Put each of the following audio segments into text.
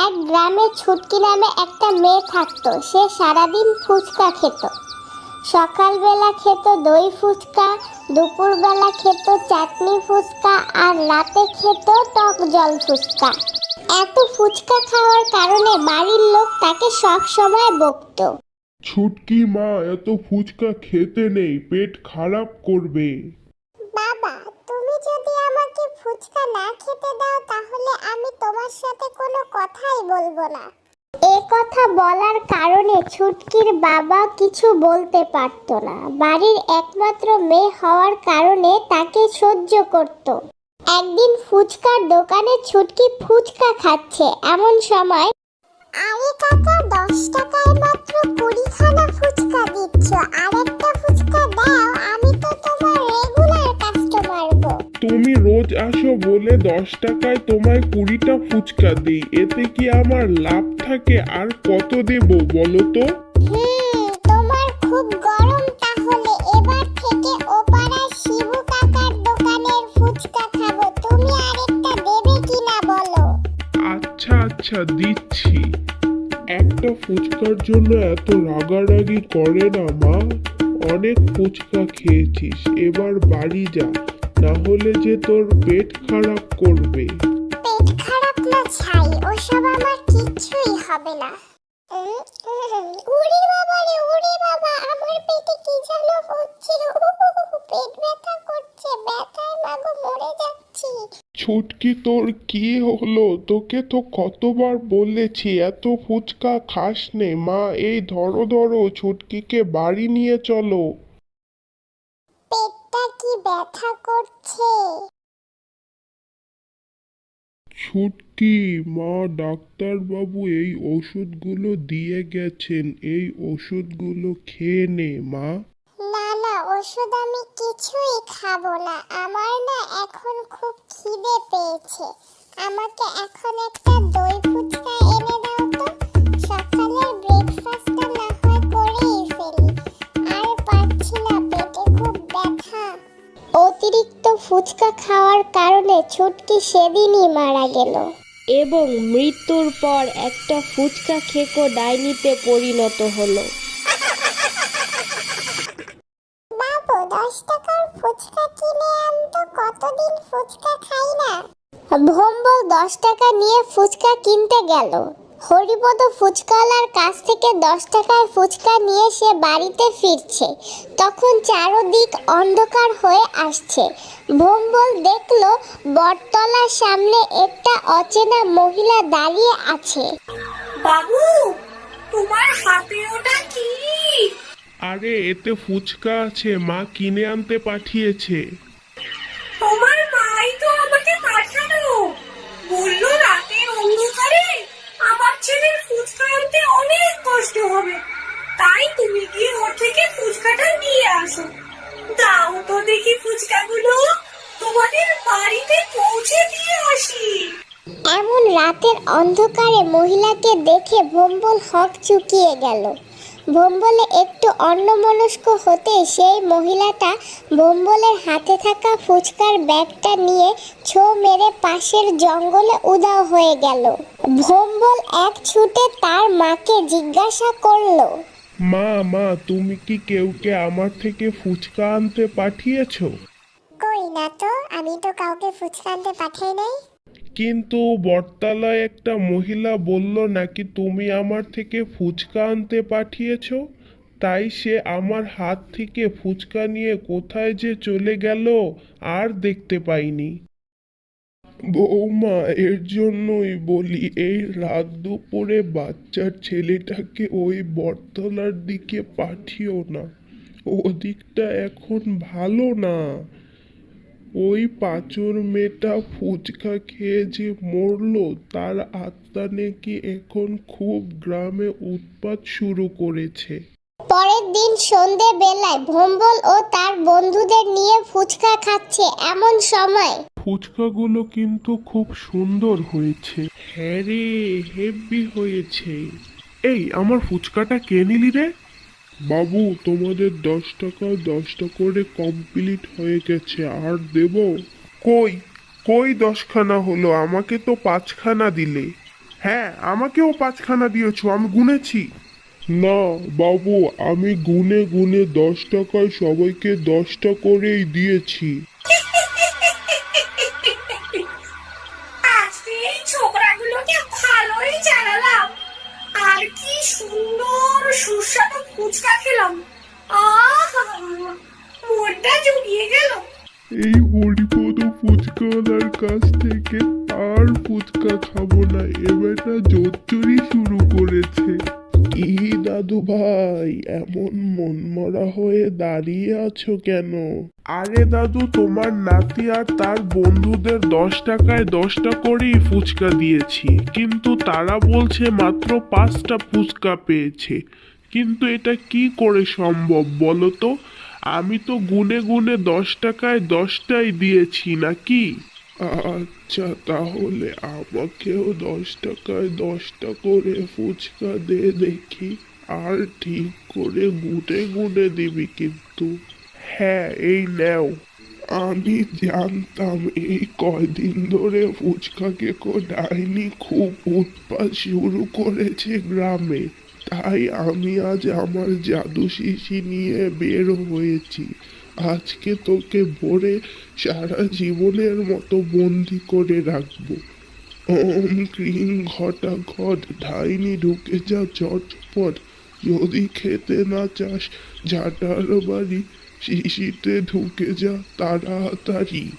এক গ্রামে ছুটকি নামে একটা মেয়ে থাকতো। সে সারাদিন ফুচকা খেত। সকালবেলা খেত দই ফুচকা দুপুরবেলা খেত চাটনি ফুচকা আর রাতে খেত টক জল ফুচকা। এত ফুচকা খাওয়ার কারণে বাড়ির লোক তাকে সব সময় বকতো। ছুটকি মা এত ফুচকা খেতে নেই পেট খারাপ করবে। বাবা তুমি যদি আমাকে ফুচকা না খেতে দাও, তাহলে আমি তোমার সাথে কোনো কথাই বলব না। এ কথা বলার কারণে ছুটকির বাবা কিছু বলতে পারতো না। বাড়ির একমাত্র মেয়ে হওয়ার কারণে তাকে সহ্য করত। একদিন ফুচকার দোকানে ছুটকি ফুচকা খাচ্ছে। এমন সময়, আরে কাকা, দশ টাকায় মাত্র কুড়িখানা ফুচকা দিচ্ছ। আরেকটা ফুচকা দাও, আমি তো আসো বলে দশ টাকায় তোমায় কুড়িটা ফুচকা দিই। এতে কি আমার লাভ থাকে? আর কত দেব বলো তো? হুম তোমার খুব গরম তাহলে। এবার থেকে ওপাড়ার শিবু কাকার দোকানের ফুচকা খাব। তুমি আরেকটা দেবে কিনা বলো? আচ্ছা আচ্ছা দিচ্ছি। একটা ফুচকার জন্য এত রাগারাগি করে না মা। অনেক ফুচকা খেয়েছিস। এবার বাড়ি যা। না হলে যে তোর পেট খারাপ করবে। পেট খারাপ না ছাই ওসব আমার কিচ্ছুই হবে না। উড়ি বাবা রে উড়ি বাবা আমার পেটে কি যেন হচ্ছে পেট ব্যথা করছে ব্যথায় মাগো মরে যাচ্ছি। ছুটকি তোর কি হলো? তোকে তো কতবার বলেছি এত ফুচকা খাস নে মা এই ধরো ধরো ছুটকিকে বাড়ি নিয়ে চলো। ব্যথা করছে। ছুটকি মা ডাক্তারবাবু এই ওষুধগুলো দিয়ে গেছেন। এই ওষুধগুলো খেয়ে নে মা। না না ওষুধ আমি কিছুই খাব না। আমার না এখন খুব খিদে পেয়েছে। আমাকে এখন একটা দই ফুচকা ফুচকা খাওয়ার কারণে ছুটকি সেদিনই মারা গেল। এবং মৃত্যুর পর একটা ফুচকা খেকো ডাইনিতে পরিণত হলো। বাবু দশ টাকার ফুচকা কিনে আনতো কতদিন ফুচকা খাই না? ভম্বল দশ টাকা নিয়ে ফুচকা কিনতে গেল। হরিপদ ফুচকাওয়ালার কাছ থেকে দশ টাকায় ফুচকা নিয়ে সে বাড়িতে ফিরছে। তখন চারদিক অন্ধকার হয়ে আসছে। ভম্বল দেখল বটতলার সামনে একটা অচেনা মহিলা দাঁড়িয়ে আছে। বাবু তোমার হাতে ওটা কি? আরে এতে ফুচকা আছে মা কিনে আনতে পাঠিয়েছে। তোমার অন্ধকারে মহিলাকে দেখে ভম্বল হক চুকিয়ে গেল। ভম্বলে একটু অন্যমনস্ক হতে সেই মহিলাটা ভম্বলের হাতে থাকা ফুচকার ব্যাগটা নিয়ে ছো মেরে পাশের জঙ্গলে উধাও হয়ে গেল। ভম্বল এক ছুটে তার মাকে জিজ্ঞাসা করল মা মা তুমি কি কেউকে আমার থেকে ফুচকা আনতে পাঠিয়েছো? কই না তো আমি তো কাউকে ফুচকা আনতে পাঠাই নাই। কিন্তু বটতলায় একটা মহিলা বলল, নাকি তুমি আমার থেকে ফুচকা আনতে পাঠিয়েছ? তাই সে আমার হাত থেকে ফুচকা নিয়ে কোথায় যে চলে গেল আর দেখতে পাইনি। বৌমা, এর জন্যই বলি, এই রাত দুপুরে বাচ্চার ছেলেটাকে ওই বটতলার দিকে পাঠিও না। ওদিকটা এখন ভালো না। ওই পাঁচর মেয়েটা ফুচকা খেয়ে যে মরলো তার আত্মা নাকি এখন খুব গ্রামে উৎপাত শুরু করেছে। পরের দিন সন্ধে বেলায় ভম্বল ও তার বন্ধুদের নিয়ে ফুচকা খাচ্ছে এমন সময়। ফুচকাগুলো কিন্তু খুব সুন্দর হয়েছে। হ্যাঁ রে হেভি হয়েছে। এই আমার ফুচকাটা কে নিলি রে? বাবু তোমাদের দশ টাকা দশটা করে কমপ্লিট হয়ে গেছে আর দেব? কই? কই দশখানা হলো? আমাকে তো পাঁচখানা দিলে। হ্যাঁ আমাকেও পাঁচখানা দিয়েছ আমি গুনেছি। না বাবু আমি গুনে গুনে দশ টাকায় সবাইকে দশটা করেই দিয়েছি। আজকে এই ছোকরাগুলোকে ভালোই চালালাম আর কি সুন্দর সুস্বাদু ফুচকা খেলাম। আহ, মনটা জুড়িয়ে গেল। এই হরিপদ ফুচকাওয়ালার কাছ থেকে আর ফুচকা খাব না এবারটা জোচ্চুরি শুরু করেছে। কি দাদু ভাই এমন মনমরা হয়ে দাঁড়িয়ে আছো কেন? আরে দাদু, তোমার নাতি আর তার বন্ধুদের দশ টাকায় দশটা করেই ফুচকা দিয়েছি। কিন্তু তারা বলছে মাত্র পাঁচটা ফুচকা পেয়েছে। কিন্তু এটা কি করে সম্ভব বলো তো? আমি তো গুনে গুনে দশ টাকায় দশটাই দিয়েছি, নাকি? আচ্ছা তাহলে আমাকেও দশ টাকায় দশটা করে ফুচকা দে দেখি। আর ঠিক করে গুনে গুনে দিবি কিন্তু। হ্যাঁ এই নেও। আমি জানতাম এই কয়দিন ধরে ফুচকা কেকো ডাইনি খুব উৎপাত শুরু করেছে গ্রামে। তাই আমি আজ আমার জাদু শিশি নিয়ে বের হয়েছি। আজকে তোকে ভরে সারা জীবনের মতো বন্দি করে রাখব। ওম ক্রিম ঘটা ঘট ডাইনি ঢুকে যা চটপট। যদি খেতে না চাস, ঝাঁটার বাড়ি, শিশিতে ঢুকে যা তাড়াতাড়ি।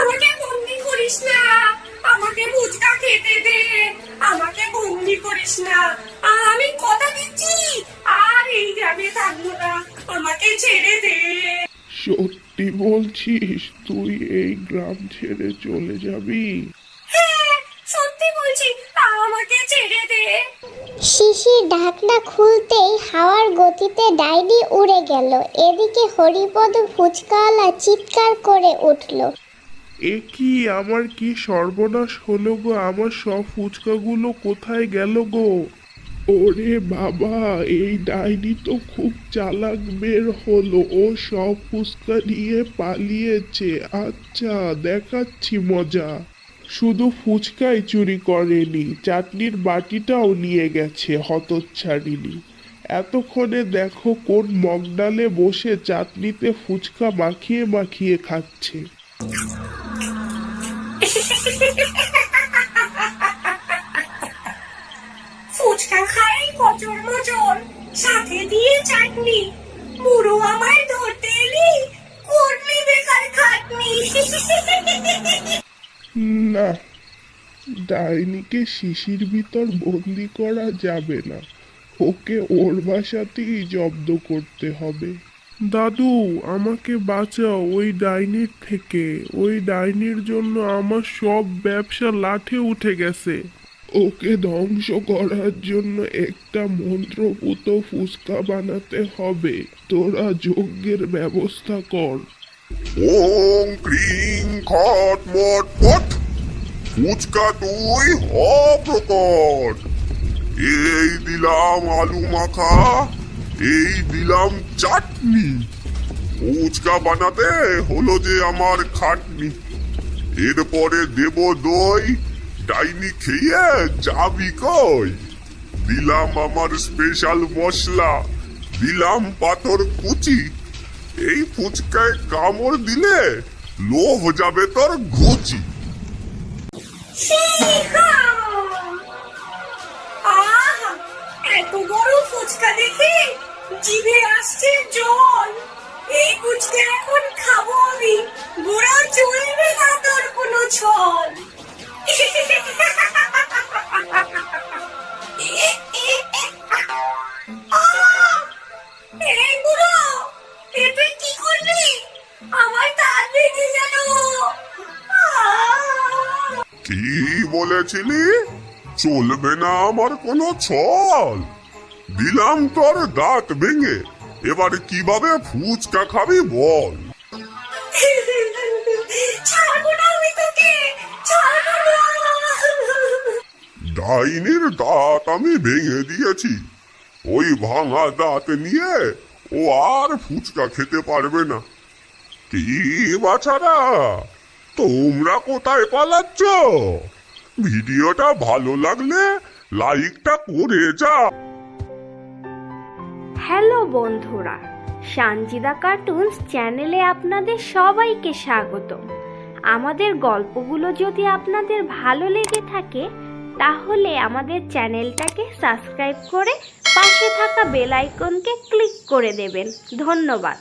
আমাকে বন্দি করিস না, আমাকে ফুচকা খেতে দে, আমাকে বন্দি করিস না। ছেড়ে দে সত্যি বলছিস তুই এই গ্রাম ছেড়ে চলে যাবি? হ্যাঁ সত্যি বলছি আমাকে ছেড়ে দে। শিশির ঢাকনা খুলতেই হাওয়ার গতিতে ডাইনি উড়ে গেল। এদিকে হরিপদ ফুচকাওয়ালা চিৎকার করে উঠল। এ কি আমার কি সর্বনাশ হলো গো? আমার সব ফুচকাগুলো কোথায় গেল গো? ওরে বাবা, এই ডাইনি তো খুব চালাক, বের হলো। ও সব ফুচকা নিয়ে পালিয়েছে। আচ্ছা দেখাচ্ছি মজা। শুধু ফুচকাই চুরি করেনি, চাটনির বাটিটাও নিয়ে গেছে হতচ্ছাড়িনি এতক্ষণে দেখো কোন মগডালে বসে চাটনিতে ফুচকা মাখিয়ে মাখিয়ে খাচ্ছে। মচর সাথে দিয়ে চাটনি। ধরতে এলি করলি বেকার খাটনি। না, ডাইনিকে শিশির ভিতর বন্দি করা যাবে না। ওকে ওর বাসাতেই জব্দ করতে হবে। দাদু, আমাকে বাঁচাও ওই ডাইনির থেকে। ওই ডাইনির জন্য আমার সব ব্যবসা লাঠে উঠে গেছে। ওকে ধ্বংস করার জন্য একটা মন্ত্রপুত ফুসকা বানাতে হবে। তোরা যজ্ঞের ব্যবস্থা কর। ওম ক্রিং খট মট পট। ফুচকা তুই হ প্রকট। এই দিলাম আলু মাখা, এই দিলাম চাটনি। ফুচকা বানাতে হলো যে আমার খাটনি। এরপরে দেব দই ডাইনি খেয়ে যাবি কই? দিলাম আমার স্পেশাল মশলা, দিলাম পাথর কুচি। এই ফুচকায় কামড় দিলে লোভ যাবে তোর ঘুচি। এত ফুচকা দেখে জিভে কি বলেছিলি? চলবে না আমার কোনো ছল। দিলাম তোর দাঁত ভেঙে। এবার কীভাবে ফুচকা খাবি বল। ডাইনির দাঁত আমি ভেঙে দিয়েছি। ওই ভাঙা দাঁত নিয়ে ও আর ফুচকা খেতে পারবে না। কি বাছারা? তোমরা কোথায় পালাচ্ছ? ভিডিওটা ভালো লাগলে লাইকটা করে যা হ্যালো বন্ধুরা, সানজিদা কার্টুনস চ্যানেলে আপনাদের সবাইকে স্বাগত। আমাদের গল্পগুলো যদি আপনাদের ভালো লেগে থাকে, তাহলে আমাদের চ্যানেলটাকে সাবস্ক্রাইব করে পাশে থাকা বেল আইকনকে ক্লিক করে দেবেন। ধন্যবাদ।